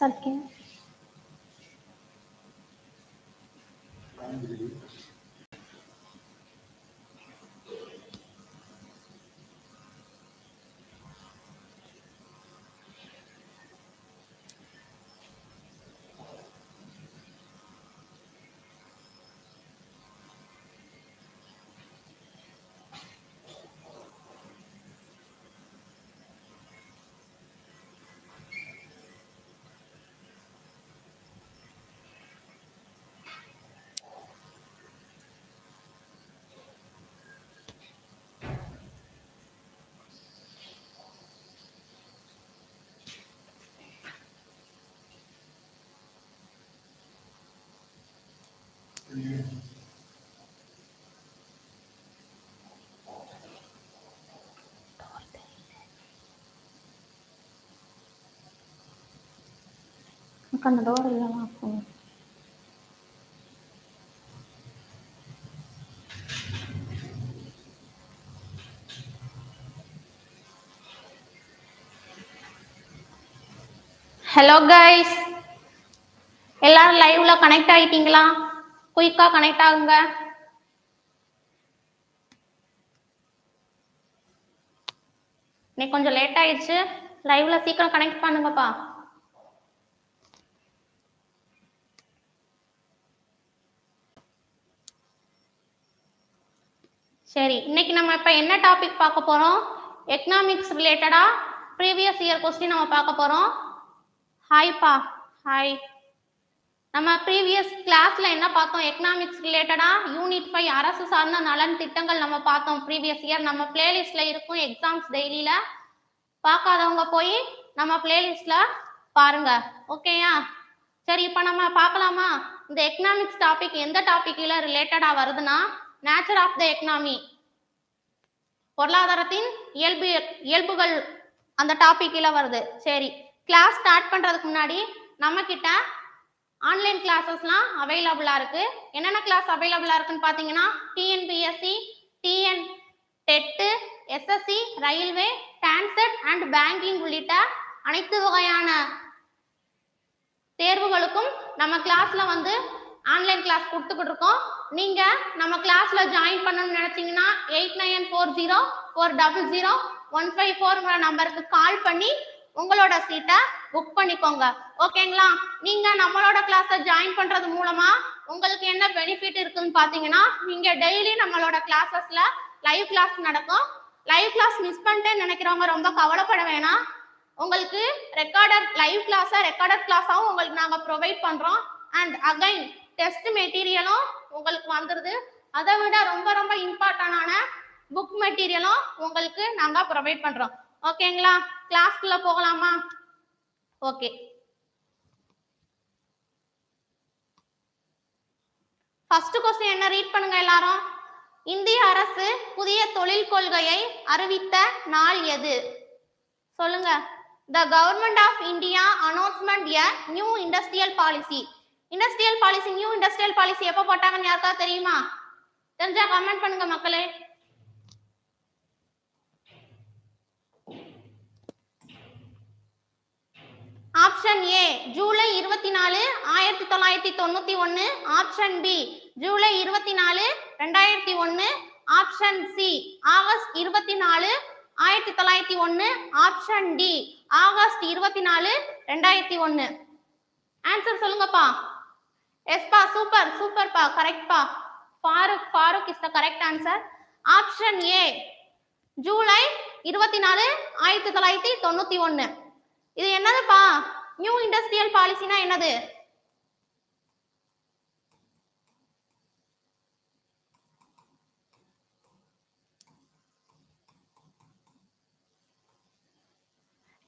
सारकें அக்கா அந்த டோர் இல்லைனா ஹலோ கைஸ் எல்லாரும் லைவ்ல கனெக்ட் ஆயிட்டீங்களா? குயிக்கா கனெக்ட் ஆகுங்க. இன்னைக்கு கொஞ்சம் லேட் ஆயிடுச்சு. லைவ்ல சீக்கிரம் கனெக்ட் பண்ணுங்கப்பா. சரி இன்னைக்கு நம்ம இப்போ என்ன டாபிக் பார்க்க போறோம்? எக்கனாமிக்ஸ் ரிலேட்டடா ப்ரீவியஸ் இயர் கொஸ்டின் நம்ம பார்க்க போறோம். ஹாய்ப்பா ஹாய் நம்ம ப்ரீவியஸ் கிளாஸ்ல என்ன பார்த்தோம்? எக்கனாமிக்ஸ் ரிலேட்டடா யூனிட் ஃபைவ் அரசு சார்ந்த நலன் திட்டங்கள் நம்ம பார்த்தோம் ப்ரீவியஸ் இயர் நம்ம பிளேலிஸ்ட்ல இருக்கும் எக்ஸாம்ஸ் டெய்லியில பார்க்காதவங்க போய் நம்ம பிளேலிஸ்ட்ல பாருங்க. ஓகேயா சரி இப்போ நம்ம பார்க்கலாமா? இந்த எக்கனாமிக்ஸ் டாபிக் எந்த டாபிக்ல ரிலேட்டடா வருதுன்னா நேச்சர் ஆஃப் த எக்கனாமி பொருளாதாரத்தின் இயல்பு இயல்புகள் அந்த டாபிக்ல வருது. சரி கிளாஸ் ஸ்டார்ட் பண்ணுறதுக்கு முன்னாடி நம்ம கிட்ட ஆன்லைன் கிளாஸஸ்லாம் அவைலபிளாக இருக்கு. என்னென்ன கிளாஸ் அவைலபிளாக இருக்குன்னு பார்த்தீங்கன்னா TNPSC TN TET SSC railway TANCET and banking உள்ளிட்ட அனைத்து வகையான தேர்வுகளுக்கும் நம்ம கிளாஸ்ல வந்து ஆன்லைன் கிளாஸ் கொடுத்துக்கிட்டு இருக்கோம். நீங்க நம்ம கிளாஸ்ல ஜாயின் பண்ணணும்னு நினைச்சீங்கன்னா eight nine four zero four double zero one five ஃபோர்ங்கிற நம்பருக்கு கால் பண்ணி உங்களோட சீட்டை புக் பண்ணிக்கோங்க. ஓகேங்களா நீங்க நம்மளோட கிளாஸை ஜாயின் பண்றது மூலமா உங்களுக்கு என்ன பெனிஃபிட் இருக்குன்னு பாத்தீங்கன்னா நீங்க டெய்லி நம்மளோட கிளாஸஸ்ல லைவ் கிளாஸ் நடக்கும். லைவ் கிளாஸ் மிஸ் பண்ணிட்டேன்னு நினைக்கிறவங்க ரொம்ப கவலைப்பட வேணாம். உங்களுக்கு ரெக்கார்டர் லைவ் கிளாஸை ரெக்கார்டர் கிளாஸாகவும் உங்களுக்கு நாங்கள் ப்ரொவைட் பண்ணுறோம் அண்ட் அகைன் டெஸ்ட் மெட்டீரியலும் உங்களுக்கு வந்துடுது அதை விட ரொம்ப ரொம்ப இம்பார்ட்டன்டான புக் மெட்டீரியலும் உங்களுக்கு நாங்கள் ப்ரொவைட் பண்ணுறோம் ஓகேங்களா கிளாஸ்க்குள்ளே போகலாமா? ஓகே ஃபர்ஸ்ட் கொஸ்டின் என்ன? ரீட் பண்ணுங்க எல்லாரும். இந்திய அரசு புதிய தொழில் கொள்கையை அறிவித்த நாள் எது? சொல்லுங்க. The government of India announcement a new industrial policy industrial policy new industrial policy எப்போ போட்டாங்கன்னு யாருக்கா தெரியுமா? தெரிஞ்சா கமெண்ட் பண்ணுங்க மக்களே. ஆப்ஷன் ஏ ஜூலை இருபத்தி நாலு ஆயிரத்தி தொள்ளாயிரத்தி தொண்ணூத்தி ஒன்னு. ஆப்ஷன் பி ஜூலை இருபத்தி நாலு ரெண்டாயிரத்தி ஒன்னு. ஆப்ஷன் சி ஆகஸ்ட் இருபத்தி நாலு ஆயிரத்தி தொள்ளாயிரத்தி ஒன்னு. ஆப்ஷன் டி ஆகஸ்ட் இருபத்தி நாலு ரெண்டாயிரத்தி ஒன்னு. ஆன்சர் சொல்லுங்கப்பா. எஸ்பா சூப்பர் சூப்பர்ப்பா கரெக்ட்பா Farooq Farooq is the correct answer option A July இருபத்தி நாலு ஆயிரத்தி தொள்ளாயிரத்தி தொண்ணூத்தி ஒன்னு. இது என்னதுப்பா நியூ இண்டஸ்ட்ரியல் பாலிசினா என்னது?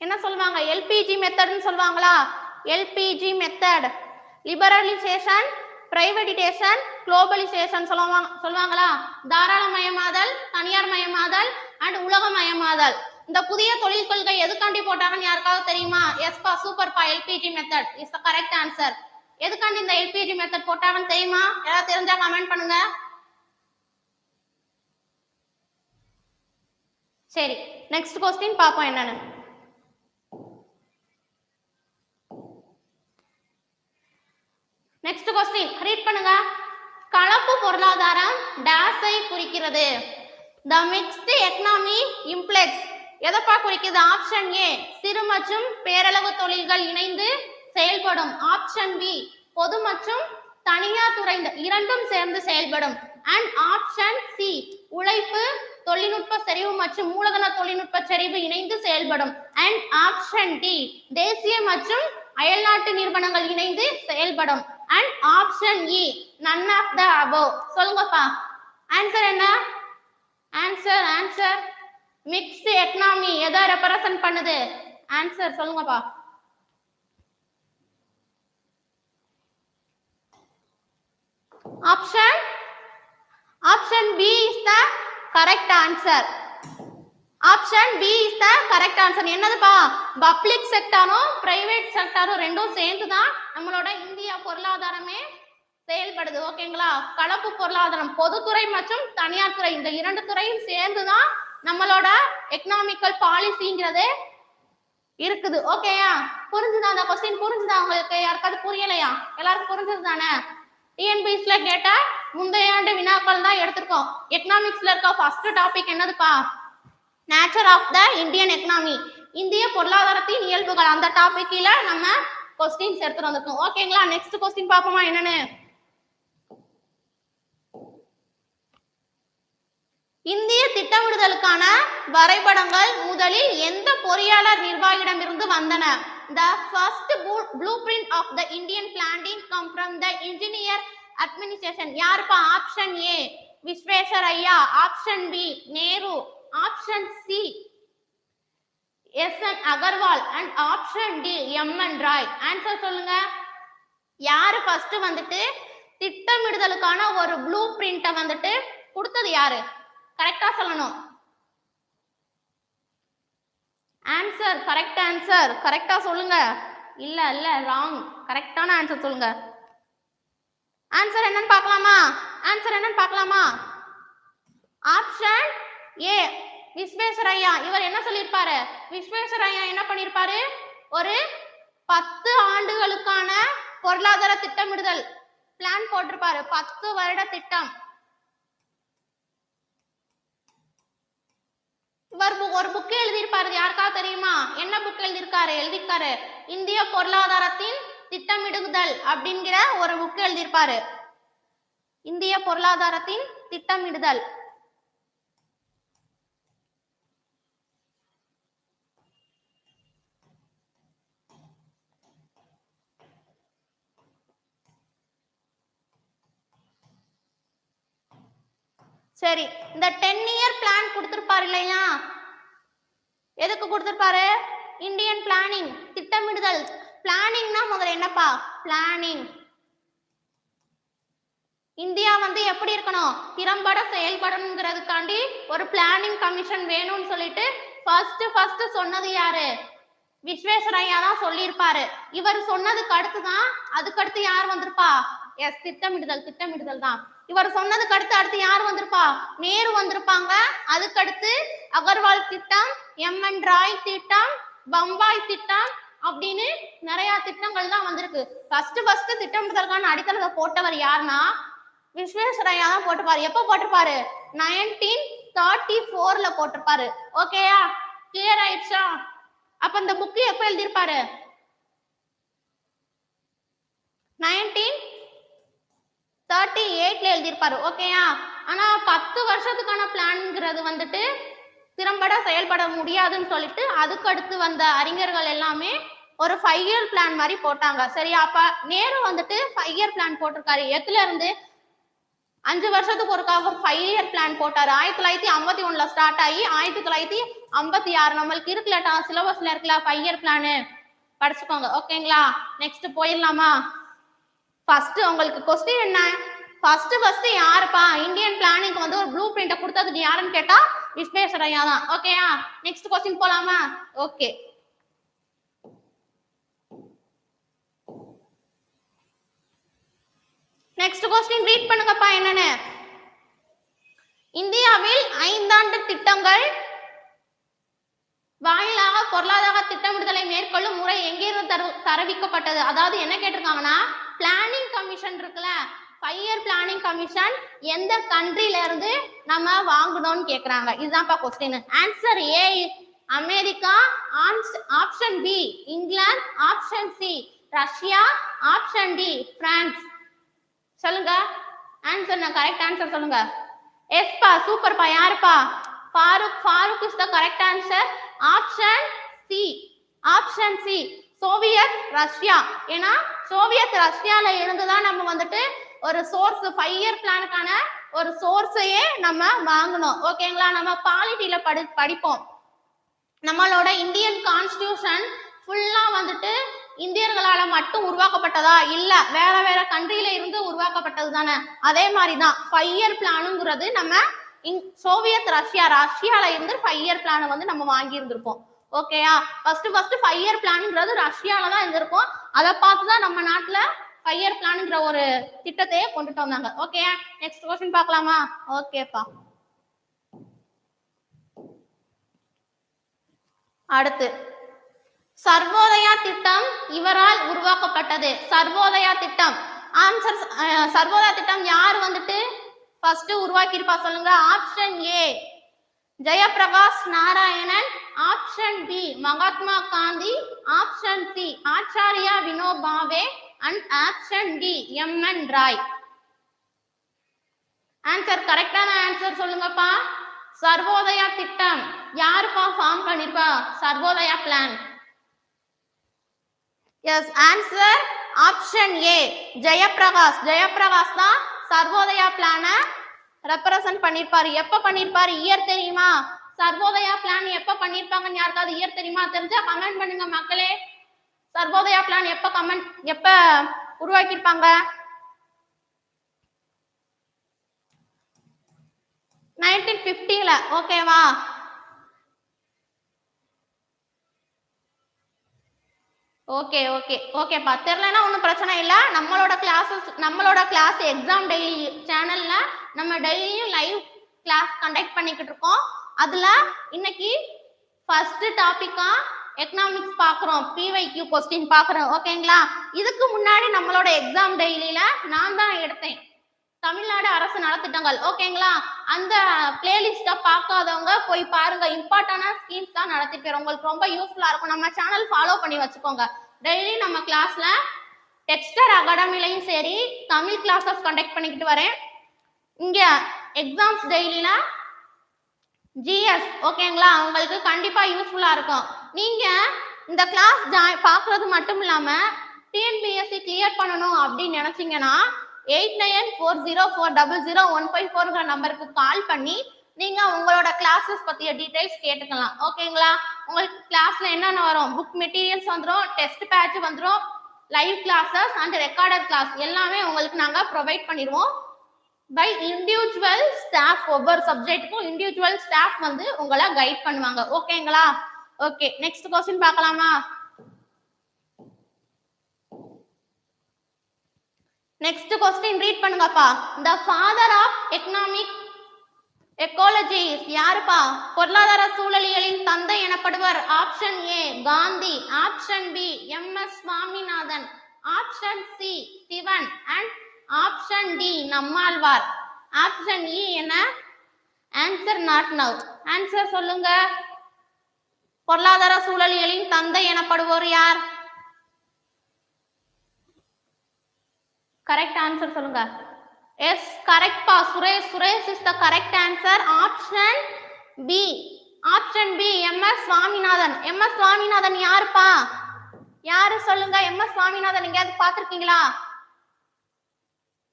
என்ன சொல்லுவாங்க எல்பிஜி மெத்தட்னு சொல்லுவாங்களா LPG method liberalisation privatisation globalisation சொல்லுவாங்க சொல்லுவாங்களா? தாராளமயமாதல் தனியார் மயமாதல் அண்ட் உலகமயமாதல். இந்த புதிய தொழில் கொள்கை எதுக்காண்டி போட்டாங்கன்னு யாருக்காவது தெரியுமா? எஸ்பா சூப்பர்ப்பா LPG method is the correct answer எதுக்காண்டி இந்த எல்பிஜி மெத்தட் போட்டாங்கன்னு தெரியுமா? யாராவது தெரிஞ்சா கமெண்ட் பண்ணுங்க. சரி நெக்ஸ்ட் கொஸ்டின் பார்ப்போம் என்னன்னு. நெக்ஸ்ட் கொஸ்டின் ரீட் பண்ணுங்க. கலப்பு பொருளாதாரம் டேஸை குறிக்கிறது. த மிக்ஸ்டு எக்கனாமி இம்ப்ளெக்ஸ் எதப்பா குறிக்கிறது ஆப்ஷன் ஏ சிறு மற்றும் பேரளவு தொழில்கள் இணைந்து செயல்படும். ஆப்ஷன் பி பொது மற்றும் தனியார் துறை இந்த இரண்டும் சேர்ந்து செயல்படும். அண்ட் ஆப்ஷன் சி உழைப்பு தொழில்நுட்ப செறிவு மற்றும் மூலதன தொழில்நுட்ப செறிவு இணைந்து செயல்படும். அண்ட் ஆப்ஷன் டி தேசிய மற்றும் அயல்நாட்டு நிறுவனங்கள் இணைந்து செயல்படும். And option E none of the above சொல்லுங்கப்பா. ஆன்சர் என்ன? ஆன்சர் ஆன்சர் மிக்ஸ்டு எக்கனாமி எதை ரெப்ரசன்ட் பண்ணுது? ஆன்சர் சொல்லுங்கப்பா. Option option B is the correct answer option B is the correct answer என்னதுப்பா? பப்ளிக் செக்டாரும் பிரைவேட் செக்டாரும் ரெண்டும் சேர்ந்து தான் நம்மளோட இந்திய பொருளாதாரமே செயல்படுது. ஓகேங்களா கலப்பு பொருளாதாரம் பொதுத்துறை மற்றும் தனியார் துறை. இந்த இரண்டு துறையும் சேர்ந்து தான் நம்மளோட எக்கனாமிக்கல் பாலிசிங்கிறது இருக்குது. ஓகேயா புரிஞ்சுதா அந்த கொஸ்டின் புரிஞ்சுதா உங்களுக்கு? யாருக்காவது புரியலையா? எல்லாருக்கும் புரிஞ்சது தானே? டிஎன்பிஎஸ்ல கேட்ட முந்தைய ஆண்டு வினாக்கள் தான் எடுத்திருக்கோம். எக்கனாமிக்ஸ்ல இருக்க ஃபர்ஸ்ட் டாபிக் என்னதுப்பா? Nature of the Indian economy இந்திய பொருளாதாரத்தின் இயல்புகள். அந்த டாபிக்ல நம்ம கொஸ்டின்ஸ் எடுத்துட்டு வந்திருக்கோம். ஓகேங்களா நெக்ஸ்ட் கொஸ்டின் பார்ப்போமா என்னன்னு? இந்திய திட்டமிடுதலுக்கான வரைபடங்கள் முதலில் எந்த பொறியாளர் நிர்வாகியிடமிருந்து வந்தன? The first blueprint of the Indian planning come from the engineer administration. யாருப்பா? Option A Visvesvaraya option B Nehru. Option C S N Agarwal and option D M N Roy answer சொல்லுங்க. யாரு ஃபர்ஸ்ட் வந்துட்டு? திட்டமிடுதலுக்கான ஒரு blue பிரிண்ட்டை வந்துட்டு கொடுத்தது யாரு? கரெக்டா சொல்லணும். ஆன்சர் கரெக்ட் ஆன்சர் கரெக்டா சொல்லுங்க. இல்ல இல்ல ராங் கரெக்டான ஆன்சர் சொல்லுங்க. ஆன்சர் என்னன்னு பார்க்கலாமா? ஆன்சர் என்னன்னு பார்க்கலாமா? ஆப்ஷன் ஏ விஸ்வேஸ்வரையா இவர் என்ன சொல்லியிருப்பாரு? விஸ்வேஸ்வரையா என்ன பண்ணியிருப்பாரு? ஒரு பத்து ஆண்டுகளுக்கான பொருளாதார திட்டமிடுதல் பிளான் போட்டிருப்பாரு. பத்து வருட திட்டம். இவர் ஒரு புக் எழுதியிருப்பாரு. யாருக்கா தெரியுமா? என்ன புக் எழுதியிருக்காரு? எழுதியிருக்காரு இந்திய பொருளாதாரத்தின் திட்டமிடுதல் அப்படிங்கிற ஒரு புக் எழுதியிருப்பாரு. இந்திய பொருளாதாரத்தின் திட்டமிடுதல். சரி இந்த டென் இயர் பிளான் கொடுத்துருப்பாரு இல்லையா? எதுக்கு கொடுத்துருப்பாரு? இந்தியன் பிளானிங் திட்டமிடுதல். பிளானிங்னா முதல்ல என்னப்பா? பிளானிங் இந்தியா வந்து எப்படி இருக்கணும்? திறம்பட செயல்படணுங்கிறதுக்காண்டி ஒரு பிளானிங் கமிஷன் வேணும்னு சொல்லிட்டு ஃபர்ஸ்ட் ஃபர்ஸ்ட் சொன்னது யாரு? விஸ்வேஸ்வரையா தான் சொல்லியிருப்பாரு. இவர் சொன்னதுக்கு அடுத்து தான் அதுக்கடுத்து யார் வந்திருப்பா? எஸ் திட்டமிடுதல் திட்டமிடுதல் தான். இவர் சொன்னதுக்கு அடுத்து அடுத்து யார் வந்திருப்பா? நேரு வந்திருப்பாங்க. அதுக்கடுத்து அகர்வால் திட்டம் எம் என் ராய் திட்டம் பம்பாய் திட்டம் அப்படின்னு நிறைய திட்டங்கள் தான் வந்திருக்கு. ஃபர்ஸ்ட் ஃபர்ஸ்ட் திட்டமிடுதலுக்கான அடித்தளத்தை போட்டவர் யாருன்னா விஸ்வேஸ்வரையா தான் போட்டிருப்பாரு. எப்போ போட்டிருப்பாரு? நைன்டீன் தேர்ட்டி ஃபோர்ல போட்டிருப்பாரு ஓகேயா கிளியர் ஆயிடுச்சா? அப்ப இந்த புக்கு எப்போ எழுதியிருப்பாரு? நைன்டீன் தேர்ட்டி எயிட்ல எழுதியிருப்பாரு ஓகேயா ஆனா பத்து வருஷத்துக்கான பிளான்ங்கிறது வந்துட்டு திறம்பட செயல்பட முடியாதுன்னு சொல்லிட்டு அதுக்கு அடுத்து வந்த அறிஞர்கள் எல்லாமே ஒரு ஃபைவ் இயர் பிளான் மாதிரி போட்டாங்க. சரியா? அப்ப நேரு வந்துட்டு ஃபைவ் இயர் பிளான் போட்டிருக்காரு. எத்துல இருந்து அஞ்சு வருஷத்துக்கு ஒருக்காக ஃபைவ் இயர் பிளான் போட்டாரு. ஆயிரத்தி தொள்ளாயிரத்தி ஐம்பத்தி ஒண்ணுல ஸ்டார்ட் ஆகி ஆயிரத்தி தொள்ளாயிரத்தி ஐம்பத்தி ஆறு நம்மளுக்கு இருக்குல்லட்டா சிலபஸ்ல இருக்குல்ல ஃபைவ் இயர் பிளானு படிச்சுக்கோங்க ஓகேங்களா நெக்ஸ்ட் போயிடலாமா? ஃபர்ஸ்ட் உங்களுக்கு கொஸ்டின் என்ன? ஃபர்ஸ்ட் ஃபர்ஸ்ட் யாருப்பா? இந்தியன் பிளானிங் வந்து ஒரு ப்ளூ பிரிண்ட கொடுத்ததுக்கு யாருன்னு கேட்டா விஸ்வேஸ்வரையா தான். ஓகேயா நெக்ஸ்ட் கொஸ்டின் போலாமா? ஓகே நெக்ஸ்ட் கொஸ்டின் ரீட் பண்ணுங்கப்பா என்னன்னு. இந்தியாவில் ஐந்தாண்டு திட்டங்கள் வாயிலாக பொருளாதார திட்டமிடுதலை மேற்கொள்ளும் முறை எங்கிருந்து தரு தரவிக்கப்பட்டது? அதாவது என்ன கேட்டிருக்காங்கன்னா பிளானிங் கமிஷன் இருக்குல்ல? ஃபைவ் இயர் பிளானிங் கமிஷன் எந்த கண்ட்ரில இருந்து நம்ம வாங்கணும்னு கேக்குறாங்க. இதுதான்ப்பா question answer A America option B England option C Russia option D France சொல்லுங்க. ஆன்சர் நான் கரெக்ட் ஆன்சர் சொல்லுங்க. எஸ்பா சூப்பர்ப்பா யாருப்பா? Farooq Farooq is the correct answer option C option C Soviet Russia. ஏன்னா சோவியத் ரஷ்யால இருந்து தான் நம்ம வந்துட்டு ஒரு சோர்ஸ் ஃபைவ் இயர் பிளானுக்கான ஒரு சோர்ஸையே நம்ம வாங்கணும். ஓகேங்களா நம்ம பாலிட்டியில படி படிப்போம். நம்மளோட இந்தியன் கான்ஸ்டியூஷன் ஃபுல்லா வந்துட்டு இந்தியர்களால மட்டும் உருவாக்கப்பட்டதா? இல்ல வேற வேற கண்ட்ரியில இருந்து உருவாக்கப்பட்டது தானே? அதே மாதிரி தான் ஃபைவ் இயர் பிளானுங்கிறது நம்ம சோவியத் ரஷ்யா ரஷ்யால இருந்து ஃபைவ் இயர் பிளான் வந்து நம்ம வாங்கி இருந்திருப்போம் ஓகேயா ஃபர்ஸ்ட் ஃபர்ஸ்ட் ஃபைவ் இயர் பிளான்ங்கிறது ரஷ்யால தான் இருந்திருக்கும். அதை பார்த்து தான் நம்ம நாட்டுல ஃபைவ் இயர் பிளான்ங்கிற ஒரு திட்டத்தையே கொண்டுட்டு வந்தாங்க. ஓகே நெக்ஸ்ட் கொஸ்டின் பார்க்கலாமா? ஓகேப்பா அடுத்து. சர்வோதயா திட்டம் இவரால் உருவாக்கப்பட்டது. சர்வோதயா திட்டம். ஆன்சர் சர்வோதயா திட்டம் யார் வந்துட்டு ஃபர்ஸ்ட் உருவாக்கியிருப்பா சொல்லுங்க. Option A Jayaprakash Narayanan. Option B Mahatma Gandhi. Option C Acharya Vinoba Bhave. And option D M N Roy. Answer கரெக்டான ஆன்சர் சொல்லுங்கப்பா. சர்வோதயா திட்டம். யாருப்பா form பண்ணிருப்பா? Sarvodaya plan S answer option A Jayaprakash Jayaprakash தான் சர்வோதயா பிளான represent பண்ணிருப்பாரு. எப்ப பண்ணிருப்பாரு? Year தெரியுமா? Sarvodaya plan எப்ப பண்ணிருப்பாங்கன்னு யாருக்காவது இயர் தெரியுமா? தெரிஞ்சா கமெண்ட் பண்ணுங்க மக்களே. சர்வோதயா பிளான் எப்ப கமெண்ட் எப்ப உருவாக்கியிருப்பாங்க? நைன்டீன் பிப்டில ஓகேவா ஓகே ஓகே ஓகேப்பா தெரிலனா ஒன்றும் பிரச்சனை இல்லை. நம்மளோட கிளாஸஸ் நம்மளோட கிளாஸ் எக்ஸாம் டெய்லி சேனலில் நம்ம டெய்லியும் லைவ் கிளாஸ் கண்டக்ட் பண்ணிக்கிட்டு இருக்கோம். அதுல இன்னைக்கு ஃபர்ஸ்ட் டாபிக்கா எக்கனாமிக்ஸ் பார்க்குறோம் பிவைக்யூ கொஸ்டின் பார்க்குறோம். ஓகேங்களா இதுக்கு முன்னாடி நம்மளோட எக்ஸாம் டெய்லியில நான் தான் எடுத்தேன். தமிழ்நாடு அரசு நலத்திட்டங்கள். ஓகேங்களா அந்த பிளேலிஸ்ட்டை பார்க்காதவங்க போய் பாருங்க. இம்பார்ட்டன்டான ஸ்கீம்ஸ் தான் நடத்திட்டு உங்களுக்கு ரொம்ப யூஸ்ஃபுல்லா இருக்கும். நம்ம சேனல் ஃபாலோ பண்ணி வச்சுக்கோங்க. டெய்லி நம்ம கிளாஸ்ல டெக்ஸ்டர் அகாடமிலையும் சரி தமிழ் கிளாஸஸ் கண்டக்ட் பண்ணிக்கிட்டு வரேன். இங்க எக்ஸாம்ஸ் டெய்லியில் ஜிஎஸ் ஓகேங்களா உங்களுக்கு கண்டிப்பாக யூஸ்ஃபுல்லாக இருக்கும். நீங்கள் இந்த கிளாஸ் ஜாய் பார்க்கறது மட்டும் இல்லாமல் டிஎன்பிஎஸ்சி கிளியர் பண்ணணும் அப்படின்னு நினச்சிங்கன்னா eight nine four zero four double zero one five ஃபோர்ங்கிற நம்பருக்கு கால் பண்ணி நீங்க உங்களோட கிளாஸஸ் பத்திய டீடைல்ஸ் கேட்டுக்கலாம். ஓகேங்களா உங்களுக்கு கிளாஸ்ல என்னென்ன வரும்? புக் மெட்டீரியல்ஸ் வந்துடும் டெஸ்ட் பேட்ச் வந்துடும் live classes and recorded class எல்லாமே உங்களுக்கு நாங்க ப்ரொவைட் பண்ணிடுவோம் பை இண்டிவிஜுவல் ஸ்டாஃப் ஒவ்வொரு சப்ஜெக்ட்டுக்கும் இண்டிவிஜுவல் ஸ்டாஃப் வந்து உங்களை கைட் பண்ணுவாங்க. ஓகேங்களா ஓகே நெக்ஸ்ட் கொஸ்டின் பார்க்கலாமா? நெக்ஸ்ட் கொஸ்டின் ரீட் பண்ணுங்கப்பா. The father of economic ecology யாருப்பா? பொருளாதார சூழலியலின் தந்தை எனப்படுவர். Option A Gandhi. Option B M S Swaminathan. Option C Sivan. And option D Nammalvar. Option E என்ன ஆன்சர் நாட் நவ் ஆன்சர் சொல்லுங்க. பொருளாதார சூழலியலின் தந்தை எனப்படுவோர் யார்? கரெக்ட் ஆன்சர் சொல்லுங்க. எஸ் கரெக்ட் பா. Suresh Suresh is the correct answer option B option B M S Swaminathan. M S Swaminathan யாருப்பா? யாரு சொல்லுங்க? எம் எஸ் சுவாமிநாதன் எங்கேயாவது பார்த்துருக்கீங்களா?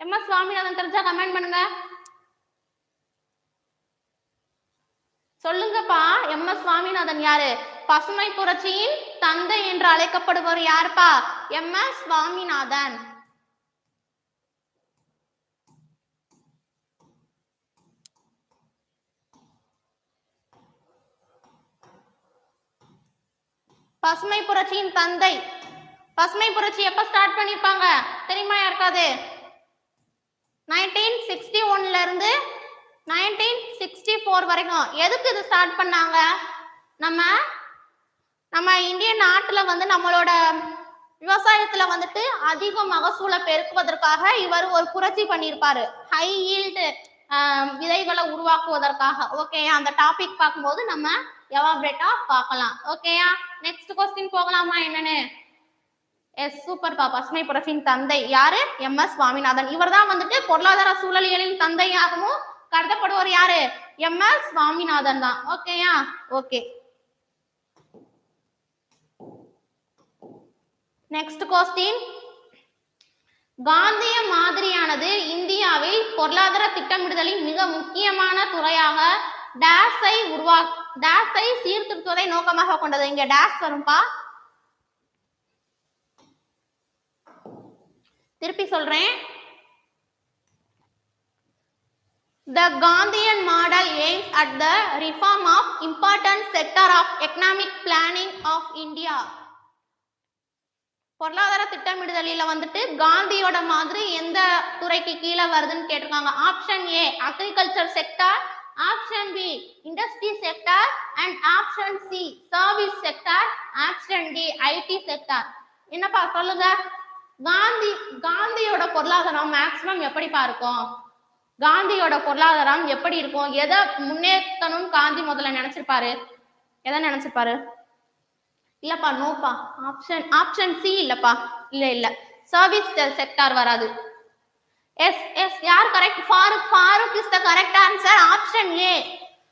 எம் சுவாமிநாதன் தெரிஞ்சா கமெண்ட் பண்ணுங்க. சொல்லுங்கப்பா எம் எஸ் சுவாமிநாதன் யாரு? பசுமை புரட்சியின் தந்தை என்று அழைக்கப்படுபவர் யாருப்பா? M S Swaminathan. பசுமை புரட்சியின் தந்தை. பசுமை புரட்சி எப்ப ஸ்டார்ட் பண்ணிருப்பாங்க? தெரியுமா யாருக்காது நைன்டீன் சிக்ஸ்டி ஒன்ல இருந்து நைன்டீன் சிக்ஸ்டி ஃபோர் வரைக்கும் எதுக்கு இது ஸ்டார்ட் பண்ணாங்க? நம்ம நம்ம இந்திய நாட்டில் வந்து நம்மளோட விவசாயத்தில் வந்துட்டு அதிக மகசூலை பெருக்குவதற்காக இவர் ஒரு புரட்சி பண்ணியிருப்பாரு. ஹை ஈல்டு விதைகளை உருவாக்குவதற்காக. ஓகேயா அந்த டாபிக் பார்க்கும்போது நம்ம எவாபரேட்டா பார்க்கலாம். ஓகேயா நெக்ஸ்ட் கொஸ்டின் போகலாமா என்னன்னு? எஸ் சூப்பர் பா பசுமை புரட்சியின் தந்தை யாரு? M S Swaminathan. இவர் தான் வந்துட்டு பொருளாதார சூழலியலின் தந்தையாகவும் கருதப்படுவர் யாரு? எம் எஸ் சுவாமிநாதன் தான். ஓகேயா ஓகே நெக்ஸ்ட் கொஸ்டின் காந்திய மாதிரியானது இந்தியாவில் பொருளாதார திட்டமிடுதலின் மிக முக்கியமான துறையாக டேஸை உருவா டேஸை சீர்திருத்துவதை நோக்கமாக கொண்டது. இங்க டேஸ் வரும்பா. திருப்பி சொல்றேன். The Gandhian model aims at the reform of important sector of economic planning of India. பொருளாதார திட்டமிடுதலில் வந்துட்டு காந்தியோட மாதிரி எந்த துறைக்கு கீழே வருதுன்னு கேட்டிருக்காங்க. Option A agriculture sector option B industry sector and option C service sector option D IT sector என்னப்பா சொல்லுங்க? காந்தி காந்தியோட பொருளாதாரம் மேக்சிமம் எப்படிப்பா இருக்கும் காந்தியோட பொருளாதாரம் எப்படி இருக்கும்? எதை முன்னேற்றணும் காந்தி முதல்ல நினைச்சிருப்பாரு? எதை நினைச்சிருப்பாரு? இல்லப்பா நோப்பா ஆப்ஷன் ஆப்ஷன் சி இல்லப்பா. இல்ல இல்ல. சர்வீஸ் செக்டார் வராது. எஸ் எஸ் யார் correct Farooq Farooq is the correct answer option A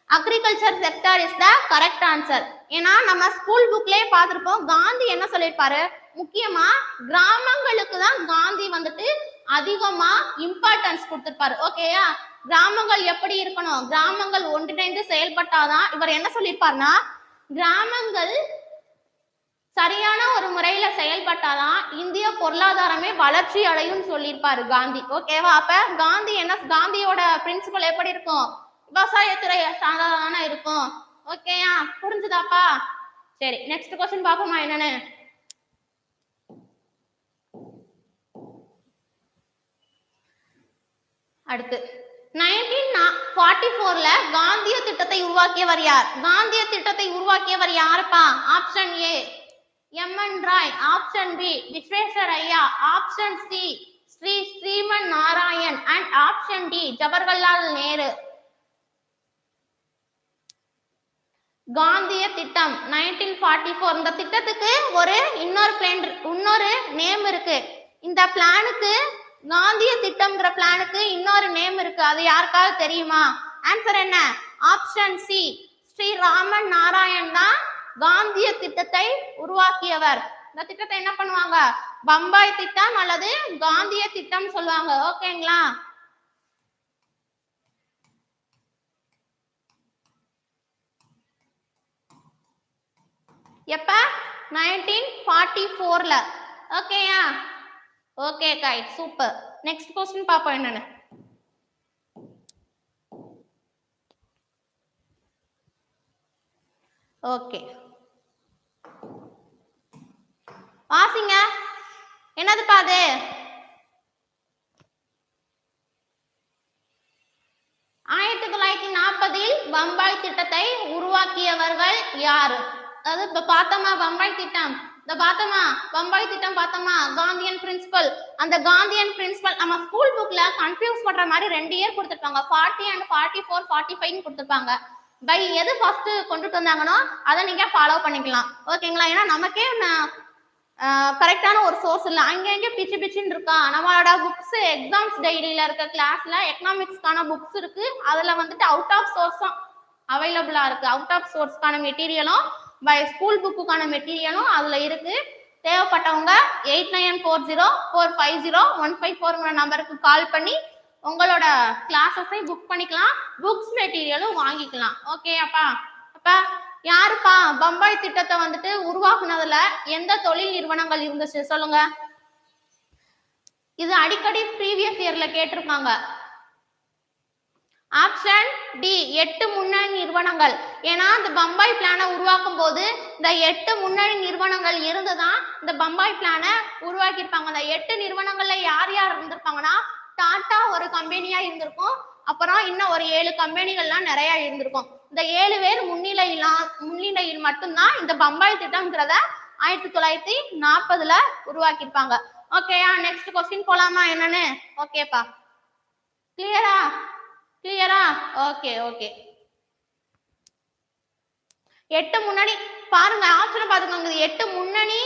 agriculture sector is the correct answer ஏன்னா நம்ம ஸ்கூல் புக்லயே பார்த்திருப்போம். காந்தி என்ன சொல்லியிருப்பாரு? முக்கியமா கிராமங்களுக்கு தான் காந்தி வந்துட்டு அதிகமா இம்பார்ட்டன்ஸ் கொடுத்திருப்பாரு. ஓகேயா கிராமங்கள் எப்படி இருக்கணும்? கிராமங்கள் ஒன்றிணைந்து செயல்பட்டாதான் இவர் என்ன சொல்லியிருப்பார்னா கிராமங்கள் சரியான ஒரு முறையில செயல்பட்டாதான் இந்திய பொருளாதாரமே வளர்ச்சி அடையும் சொல்லியிருப்பாரு காந்தி. ஓகேவா அப்ப காந்தி என்ன காந்தியோட பிரின்சிபல் எப்படி இருக்கும்? விவசாயத்துறை சாதாரண இருக்கும். ஓகேயா புரிஞ்சுதாப்பா? சரி நெக்ஸ்ட் கொஸ்டின் பாப்போமா என்னன்னு? அடுத்து. நைன்டீன் ஃபார்ட்டி ஃபோர்ல காந்திய திட்டத்தை உருவாக்கியவர் யார்? காந்திய திட்டத்தை உருவாக்கியவர் யாருப்பா? Option A M N Roy. Option B Visvesvaraya option C Sri Sriman Narayan. And option D Jawaharlal Nehru. காந்திய திட்டம். Nineteen forty four. இந்த திட்டத்துக்கு ஒரு இன்னொரு பிளான் இன்னொரு நேம் இருக்கு. இந்த பிளானுக்கு காந்திய திட்டம்ங்கிற பிளானுக்கு இன்னொரு நேம் இருக்கு. அது யாருக்காவது தெரியுமா? ஆன்சர் என்ன? ஆப்ஷன் சி ஸ்ரீ ராமன் நாராயண் தான் காந்திய திட்டத்தை உருவாக்கியவர். இந்த திட்டத்தை என்ன பண்ணுவாங்க? பம்பாய் திட்டம் அல்லது காந்திய திட்டம் சொல்லுவாங்க. ஓகேங்களா எப்ப? நைன்டீன் ஃபார்ட்டி ஃபோர்ல ஓகேயா ஓகே காய் சூப்பர் நெக்ஸ்ட் கொஸ்டின் பாப்போம் என்னன்னு. ஓகே வாசிங்க. என்னதுப்பா அது? ஆயிரத்தி தொள்ளாயிரத்தி நாற்பதில் பம்பாய் திட்டத்தை உருவாக்கியவர்கள் யார்? அதாவது இப்ப பார்த்தோமா பம்பாய் திட்டம்? இந்த பார்த்தோமா? பம்பாய் திட்டம் பார்த்தோமா? காந்தியன் பிரின்சிபல் அந்த காந்தியன் பிரின்சிபல் நம்ம ஸ்கூல் புக்ல கன்ஃபியூஸ் பண்ற மாதிரி ரெண்டு இயர் கொடுத்துருப்பாங்க. Forty and forty four forty ஃபைவ்னு கொடுத்துருப்பாங்க. பை எது ஃபர்ஸ்ட் கொண்டுட்டு வந்தாங்கன்னோ அதை நீங்க ஃபாலோ பண்ணிக்கலாம். ஓகேங்களா ஏன்னா நமக்கே கரெக்டான ஒரு சோர்ஸ் இல்லை. அங்கே அங்கங்கே பிச்சு பிச்சுன்னு இருக்கா? நம்மளோட புக்ஸ் எக்ஸாம்ஸ் டைரியில இருக்க கிளாஸ்ல எக்கனாமிக்ஸ்க்கான புக்ஸ் இருக்கு. அதுல வந்துட்டு அவுட் ஆஃப் சோர்ஸும் அவைலபிளா இருக்கு. அவுட் ஆஃப் சோர்ஸ்க்கான மெட்டீரியலும் ஸ்கூல் புக்குக்கான மெட்டீரியலும் அதுல இருக்கு. தேவைப்பட்டவங்க eight nine four zero four five zero one five ஃபோர்ங்கிற நம்பருக்கு கால் பண்ணி உங்களோட கிளாஸஸை புக் பண்ணிக்கலாம். புக்ஸ் மெட்டீரியலும் வாங்கிக்கலாம். ஓகே அப்பா. அப்பா யாருப்பா? பம்பாய் திட்டத்தை வந்துட்டு உருவாக்குனதுல எந்த தொழில் நிறுவனங்கள் இருந்துச்சு? சொல்லுங்க. இது அடிக்கடி ப்ரீவியஸ் இயர்ல கேட்டிருக்காங்க. ஆப்ஷன் டி எட்டு முன்னணி நிறுவனங்கள். ஏன்னா இந்த பம்பாய் பிளானை உருவாக்கும் போது இந்த எட்டு முன்னணி நிறுவனங்கள் இருந்து தான் இந்த பம்பாய் பிளானை உருவாக்கியிருப்பாங்க. அந்த எட்டு நிறுவனங்கள்ல யார் யார் இருந்திருப்பாங்கன்னா டாடா ஒரு கம்பெனியா இருந்திருக்கும். அப்புறம் இன்னும் ஒரு ஏழு கம்பெனிகள்லாம் நிறைய இருந்திருக்கும். இந்த ஏழு பேர் முன்னிலையிலாம் முன்னிலையில் மட்டும்தான் இந்த பம்பாய் திட்டம்ங்கிறத ஆயிரத்தி தொள்ளாயிரத்தி நாற்பதுல உருவாக்கியிருப்பாங்க. ஓகேயா நெக்ஸ்ட் கொஸ்டின் போலாமா என்னன்னு? ஓகேப்பா கிளியரா கிளியரா ஓகே ஓகே எட்டு முன்னணி பாருங்க ஆப்ஷன் பாத்துக்கோங்க எட்டு முன்னணி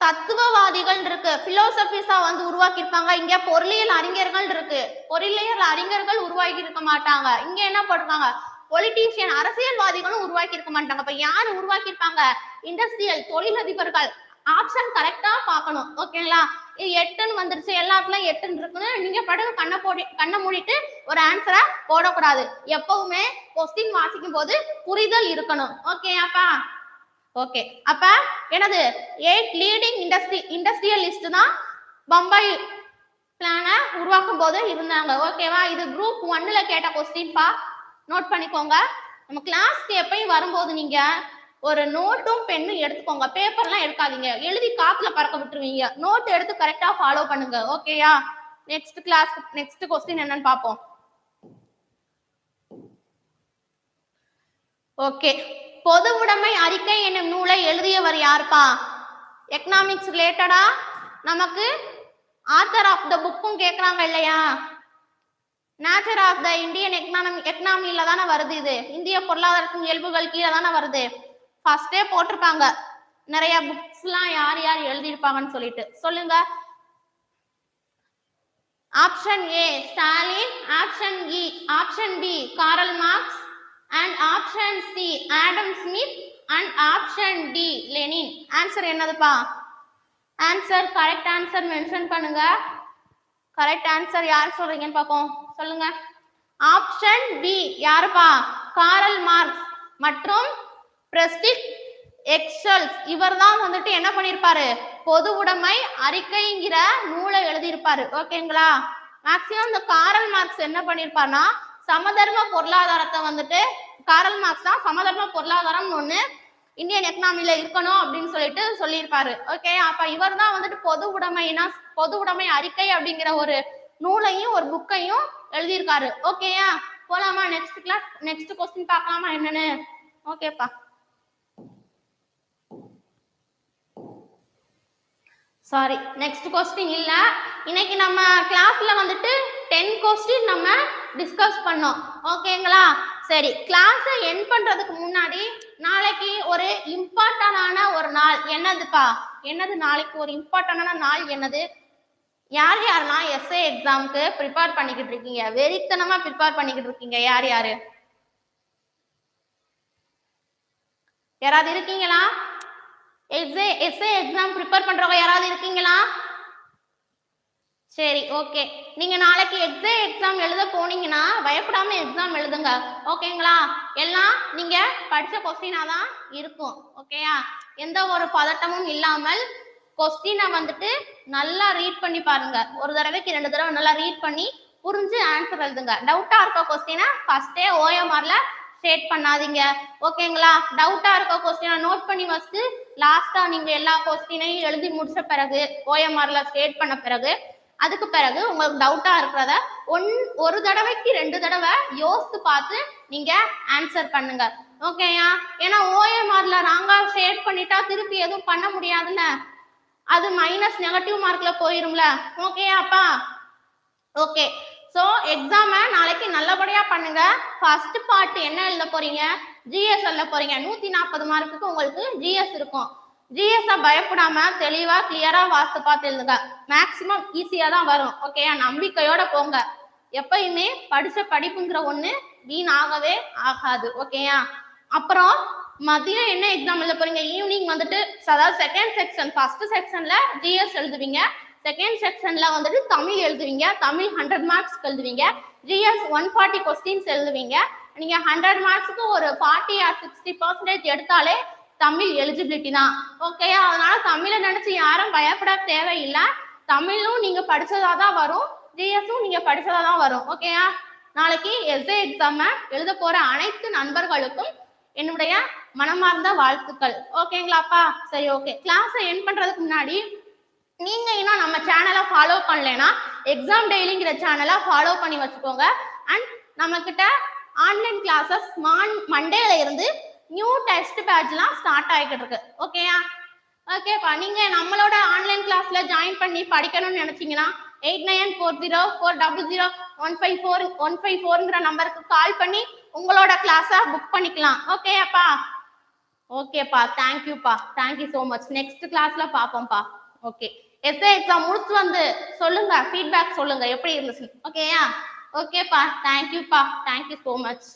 தத்துவவாதிகள் இருக்கு. பிலோசபிஸா வந்து உருவாக்கியிருப்பாங்க. இங்க பொருளியல் அறிஞர்கள் இருக்கு. பொருளியல் அறிஞர்கள் உருவாக்கி இருக்க மாட்டாங்க. இங்க என்ன போட்டிருக்காங்க? பொலிட்டீஷியன் அரசியல்வாதிகளும் உருவாக்கி இருக்க மாட்டாங்க. அப்ப யார் உருவாக்கியிருப்பாங்க? இண்டஸ்ட்ரியல் தொழிலதிபர்கள். ஆப்ஷன் கரெக்டா பார்க்கணும். ஓகேங்களா எட்டுன்னு வந்துருச்சு. எல்லாத்துலயும் எட்டுன்னு இருக்குன்னு நீங்க படகு கண்ணை போடி கண்ணை மூடிட்டு ஒரு ஆன்சரை போடக்கூடாது. எப்பவுமே கொஸ்டின் வாசிக்கும் போது புரிதல் இருக்கணும். ஓகேயாப்பா ஓகே அப்ப என்னது? எயிட் லீடிங் இண்டஸ்ட்ரி இண்டஸ்ட்ரியலிஸ்ட் தான் பம்பாய் பிளானை உருவாக்கும் போது இருந்தாங்க. ஓகேவா இது குரூப் ஒன்னுல கேட்ட கொஸ்டின்பா நோட் பண்ணிக்கோங்க. நம்ம கிளாஸ்க்கு எப்பயும் வரும்போது நீங்க ஒரு நோட்டும் பெண்ணும் எடுத்துக்கோங்க. பேப்பர்லாம் எடுக்காதீங்க. எழுதி காத்துல பறக்க விட்டுருவீங்க. நோட் எடுத்து கரெக்டா ஃபாலோ பண்ணுங்க. ஓகேயா நெக்ஸ்ட் கிளாஸ் நெக்ஸ்ட் கொஸ்டின் என்னன்னு பார்ப்போம். ஓகே பொது உடைமை அறிக்கை என்னும் நூலை எழுதியவர் யாருப்பா? எக்கனாமிக்ஸ் ரிலேட்டடா நமக்கு ஆத்தர் ஆஃப் த புக்கும் கேட்குறாங்க இல்லையா? Nature of the Indian economy எக்கனாமியில தானே வருது இது. இந்திய பொருளாதாரத்தின் இயல்புகள் கீழே தானே வருது. ஃபர்ஸ்டே போட்டிருப்பாங்க. நிறைய புக்ஸ்லாம் யார் யார் எழுதியிருப்பாங்கன்னு சொல்லிட்டு. சொல்லுங்க. Option A Stalin option E option B Karl Marx and option C Adam Smith and option D Lenin answer என்னதுப்பா? ஆன்சர் கரெக்ட் ஆன்சர் மென்ஷன் பண்ணுங்க. கரெக்ட் ஆன்சர் யார் சொல்றீங்கன்னு பார்ப்போம். சொல்லுங்க. ஆப்ஷன் பி யாருப்பா? காரல் மார்க்ஸ் மற்றும் பிரஸ்டிக் எக்ஸல்ஸ். இவர் தான் வந்துட்டு என்ன பண்ணியிருப்பாரு பொது உடைமை அறிக்கைங்கிற நூலை எழுதியிருப்பாரு. ஓகேங்களா? மேக்சிமம் இந்த காரல் மார்க்ஸ் என்ன பண்ணியிருப்பாருன்னா சமதர்ம பொருளாதாரத்தை வந்துட்டு காரல் மார்க்ஸ் தான் சமதர்ம பொருளாதாரம்னு ஒன்று இந்தியன் எக்கனாமில இருக்கணும் அப்படின்னு சொல்லிட்டு சொல்லியிருப்பாரு. ஓகே? அப்ப இவர் தான் வந்துட்டு பொது உடைமைனா பொது உடைமை அறிக்கை அப்படிங்கிற ஒரு நூலையும் ஒரு புக்கையும் எழுதியிருக்காரு. ஓகேயா? போலாமா? நெக்ஸ்ட் கிளாஸ் நெக்ஸ்ட் கொஸ்டின் பார்க்கலாமா என்னன்னு? ஓகேப்பா. சாரி நெக்ஸ்ட் கொஸ்டின் இல்லை. இன்னைக்கு நம்ம கிளாஸ்ல வந்துட்டு டென் கொஸ்டின் நம்ம டிஸ்கஸ் பண்ணோம். ஓகேங்களா? சரி கிளாஸை என் பண்றதுக்கு முன்னாடி நாளைக்கு ஒரு இம்பார்ட்டனான ஒரு நாள் என்னதுப்பா? என்னது நாளைக்கு ஒரு இம்பார்ட்டனான நாள் என்னது? யார் யாரெல்லாம் எஸ்ஏ எக்ஸாமுக்கு ப்ரிப்பேர் பண்ணிக்கிட்டு இருக்கீங்க? வெறித்தனமா ப்ரிப்பேர் பண்ணிக்கிட்டு இருக்கீங்க. யார் யாரு? யாராவது இருக்கீங்களா? எஸ்ஏ எஸ்ஏ எக்ஸாம் ப்ரிப்பேர் பண்றவங்க யாராவது இருக்கீங்களா? சரி ஓகே நீங்க நாளைக்கு எக்ஸே எக்ஸாம் எழுத போனீங்கன்னா பயப்படாம எக்ஸாம் எழுதுங்க. ஓகேங்களா எல்லாம் நீங்க படிச்ச கொஸ்டினா தான் இருக்கும். ஓகேயா எந்த ஒரு பதட்டமும் இல்லாமல் கொஸ்டினை வந்துட்டு நல்லா ரீட் பண்ணி பாருங்க. ஒரு தடவைக்கு ரெண்டு தடவை நல்லா ரீட் பண்ணி புரிஞ்சு ஆன்சர் எழுதுங்க. டவுட்டா இருக்க கொஸ்டினை ஃபர்ஸ்டே ஓஎம்ஆர்ல ஸ்டேட் பண்ணாதீங்க. ஓகேங்களா டவுட்டா இருக்க கொஸ்டினை நோட் பண்ணி வச்சுட்டு லாஸ்டா நீங்க எல்லா கொஸ்டினையும் எழுதி முடிச்ச பிறகு ஓஎம்ஆர்ல ஸ்டேட் பண்ண பிறகு அதுக்கு பிறகு உங்களுக்கு டவுட்டா இருக்கிறத ஒன் ஒரு தடவைக்கு ரெண்டு தடவை யோசித்து பார்த்து நீங்க ஆன்சர் பண்ணுங்க. ஓகேயா ஏன்னா ஓஎம்ஆர்ல ராங்கா ஸ்டேட் பண்ணிட்டா திருப்பி எதுவும் பண்ண முடியாதுல்ல. அது மைனஸ் நெகட்டிவ் மார்க்ல போயிரும்ல. ஓகேயாப்பா ஓகே ஸோ எக்ஸாமை நாளைக்கு நல்லபடியா பண்ணுங்க. ஃபர்ஸ்ட் பார்ட் என்ன எழுத போறீங்க? ஜிஎஸ் எழுத போறீங்க. நூத்தி நாற்பது மார்க்குக்கு உங்களுக்கு ஜிஎஸ் இருக்கும். ஜிஎஸ் பயப்படாம தெளிவா கிளியரா வாஸ்து பார்த்து எழுதுங்க. மேக்சிமம் ஈஸியா தான் வரும். ஓகேயா நம்பிக்கையோட போங்க. எப்பயுமே படிச்ச படிப்புங்கிற ஒண்ணு வீணாகவே ஆகாது. ஓகேயா அப்புறம் மதியம் என்ன எக்ஸாம் எழுத போறீங்க? ஈவினிங் வந்துட்டு அதாவது செகண்ட் செக்ஷன் ஃபர்ஸ்ட் செக்ஷன்ல ஜிஎஸ் எழுதுவீங்க. செகண்ட் செக்ஷன்ல வந்துட்டு தமிழ் எழுதுவீங்க. தமிழ் ஹண்ட்ரட் மார்க்ஸ் எழுதுவீங்க. ஜிஎஸ் ஒன் ஃபார்ட்டி கொஸ்டின்ஸ் எழுதுவீங்க. நீங்க ஹண்ட்ரட் மார்க்ஸ்க்கு ஒரு ஃபார்ட்டி ஆர் சிக்ஸ்டி பர்சன்டேஜ் எடுத்தாலே தமிழ் எலிஜிபிலிட்டி தான். ஓகேயா அதனால தமிழை நினைச்சு யாரும் பயப்பட தேவையில்லை. தமிழும் நீங்க படிச்சதா தான் வரும். ஜிஎஸும் நீங்க படிச்சதா தான் வரும். ஓகேயா நாளைக்கு எஸ்ஏ எக்ஸாம எழுத போற அனைத்து நண்பர்களுக்கும் என்னுடைய மனமார்ந்த வாழ்த்துக்கள். ஓகேங்களாப்பா சரி ஓகே கிளாஸை என் பண்றதுக்கு முன்னாடி நீங்க இன்னும் நம்ம சேனலை ஃபாலோ பண்ணலைன்னா எக்ஸாம் டெய்லிங்கிற சேனலை ஃபாலோ பண்ணி வச்சுக்கோங்க. அண்ட் நம்ம கிட்ட ஆன்லைன் கிளாஸஸ் மான் மண்டேல இருந்து நியூ டெஸ்ட் பேட்ச்லாம் ஸ்டார்ட் ஆகிக்கிட்டு இருக்கு. ஓகேயா ஓகேப்பா நீங்க நம்மளோட ஆன்லைன் கிளாஸ்ல ஜாயின் பண்ணி படிக்கணும்னு நினைச்சீங்கன்னா eight nine four zero four double zero one five four one five ஃபோர்ங்கிற நம்பருக்கு கால் பண்ணி உங்களோட கிளாஸை புக் பண்ணிக்கலாம். ஓகேப்பா ஓகேப்பா தேங்க்யூப்பா தேங்க்யூ ஸோ மச் நெக்ஸ்ட் கிளாஸ்ல பார்ப்போம்ப்பா ஓகே எஸ்ஏ எக்ஸாம் முடிச்சு வந்து சொல்லுங்க ஃபீட்பேக் சொல்லுங்க. எப்படி இருந்துச்சு ஓகேயா ஓகேப்பா தேங்க்யூப்பா தேங்க்யூ ஸோ மச்